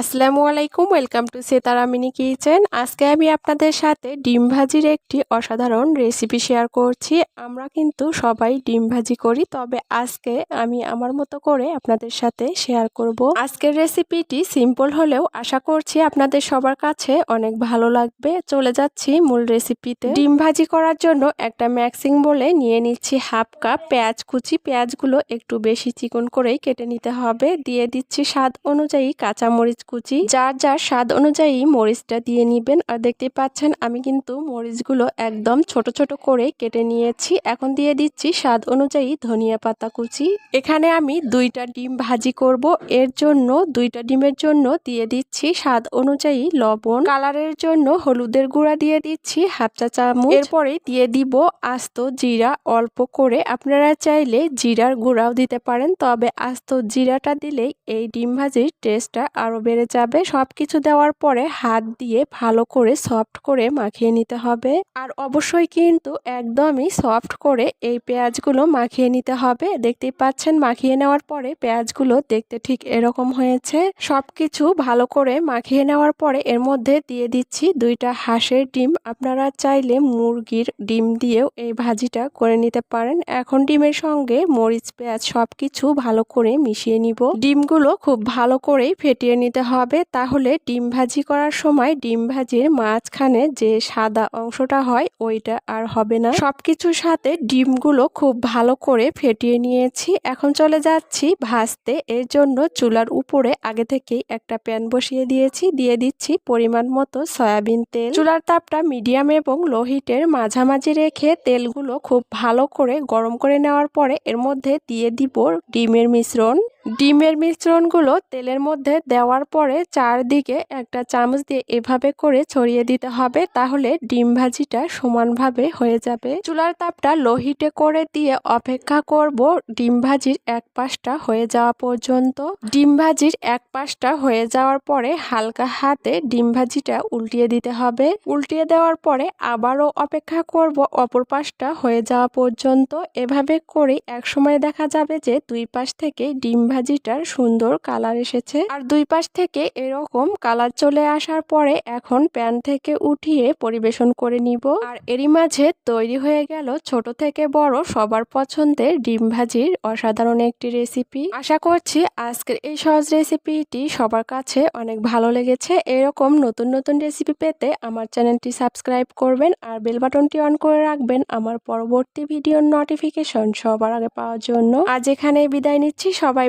আসসালামু আলাইকুম, welcome to Setara mini kitchen. আজকে আমি আপনাদের সাথে ডিম ভাজির একটি অসাধারণ রেসিপি শেয়ার করছি। আমরা কিন্তু সবাই ডিম ভাজি করি, তবে আজকে আমি আমার মতো করে আপনাদের সাথে শেয়ার করব। আজকের রেসিপিটি সিম্পল হলেও আশা করছি আপনাদের সবার কাছে অনেক ভালো লাগবে। চলে যাচ্ছি মূল রেসিপিতে। ডিম ভাজি করার জন্য একটা ম্যাক্সিং বলে নিয়ে নিচ্ছি হাফ কাপ পেঁয়াজ কুচি। পেঁয়াজগুলো একটু বেশি চিকন করেই কেটে নিতে হবে। দিয়ে দিচ্ছি স্বাদ অনুযায়ী কাঁচামরিচ কুচি। যার যার স্বাদ অনুযায়ী মরিচটা দিয়ে নিবেন। আর দেখতে পাচ্ছেন, আমি কিন্তু মরিচগুলো একদম ছোট ছোট করে কেটে নিয়েছি। এখন দিয়ে দিচ্ছি স্বাদ অনুযায়ী ধনিয়া পাতা কুচি। এখানে আমি দুইটা ডিম ভাজি করব। এর জন্য, দুইটা ডিমের জন্য দিয়ে দিচ্ছি স্বাদ অনুযায়ী লবণ। কালারের জন্য হলুদের গুঁড়া দিয়ে দিচ্ছি হাফ চা চামচ। এরপরে দিয়ে দিব আস্ত জিরা। অল্প করে আপনারা চাইলে জিরার গুঁড়াও দিতে পারেন। তবে আস্ত জিরাটা দিলেই এই ডিম ভাজির টেস্টটা আরও বেড়ে যাবে সব কিছু দেওয়ার পরে হাত দিয়ে ভালো করে সফট করে মাখিয়ে নিতে হবে। আর অবশ্যই কিন্তু একদমই সফট করে এই পেঁয়াজগুলো মাখিয়ে নিতে হবে। দেখতেই পাচ্ছেন, মাখিয়ে নেওয়ার পরে পেঁয়াজগুলো দেখতে ঠিক এরকম হয়েছে। সব কিছু ভালো করে মাখিয়ে নেওয়ার পরে এর মধ্যে দিয়ে দিচ্ছি দুইটা হাঁসের ডিম। আপনারা চাইলে মুরগির ডিম দিয়েও এই ভাজিটা করে নিতে পারেন। এখন ডিমের সঙ্গে মরিচ, পেঁয়াজ সব কিছু ভালো করে মিশিয়ে নিব। ডিমগুলো খুব ভালো করেই ফেটিয়ে নিতে হবে, তাহলে ডিম ভাজি করার সময় ডিম ভাজির মাঝখানে যে সাদা অংশটা হয়, ওইটা আর হবে না। সবকিছুর সাথে ডিমগুলো খুব ভালো করে ফেটিয়ে নিয়েছি। এখন চলে যাচ্ছি ভাজতে। এর জন্য চুলার উপরে আগে থেকেই একটা প্যান বসিয়ে দিয়েছি। দিয়ে দিচ্ছি পরিমাণ মতো সয়াবিন তেল। চুলার তাপটা মিডিয়াম এবং লো হিটের মাঝামাঝি রেখে তেলগুলো খুব ভালো করে গরম করে নেওয়ার পরে এর মধ্যে দিয়ে দিব ডিমের মিশ্রণ। ডিমের মিশ্রণগুলো তেলের মধ্যে দেওয়ার পরে চারদিকে একটা চামচ দিয়ে এভাবে করে ছড়িয়ে দিতে হবে, তাহলে ডিম ভাজিটা সমানভাবে হয়ে যাবে। চুলার তাপটা লোহিটে করে দিয়ে অপেক্ষা করব ডিম ভাজির এক পাশটা হয়ে যাওয়া পর্যন্ত। ডিম ভাজির এক পাশটা হয়ে যাওয়ার পরে হালকা হাতে ডিম ভাজিটা উল্টিয়ে দিতে হবে। উল্টিয়ে দেওয়ার পরে আবারও অপেক্ষা করব অপর পাশটা হয়ে যাওয়া পর্যন্ত। এভাবে করে এক সময় দেখা যাবে যে দুই পাশ থেকে ডিম ভাজিটার সুন্দর কালার এসেছে। আর দুই পাশ থেকে এরকম কালার চলে আসার পরে এখন প্যান থেকে উঠিয়ে পরিবেশন করে নিব। আর এরই মাঝে তৈরি হয়ে গেল ছোট থেকে বড় সবার পছন্দের ডিম ভাজির অসাধারণ একটি রেসিপি। আশা করছি আজকের এই সহজ রেসিপিটি সবার কাছে অনেক ভালো লেগেছে। এরকম নতুন নতুন রেসিপি পেতে আমার চ্যানেলটি সাবস্ক্রাইব করবেন আর বেল বাটনটি অন করে রাখবেন আমার পরবর্তী ভিডিওর নোটিফিকেশন সবার আগে পাওয়ার জন্য। আজ এখানে বিদায় নিচ্ছি। সবাই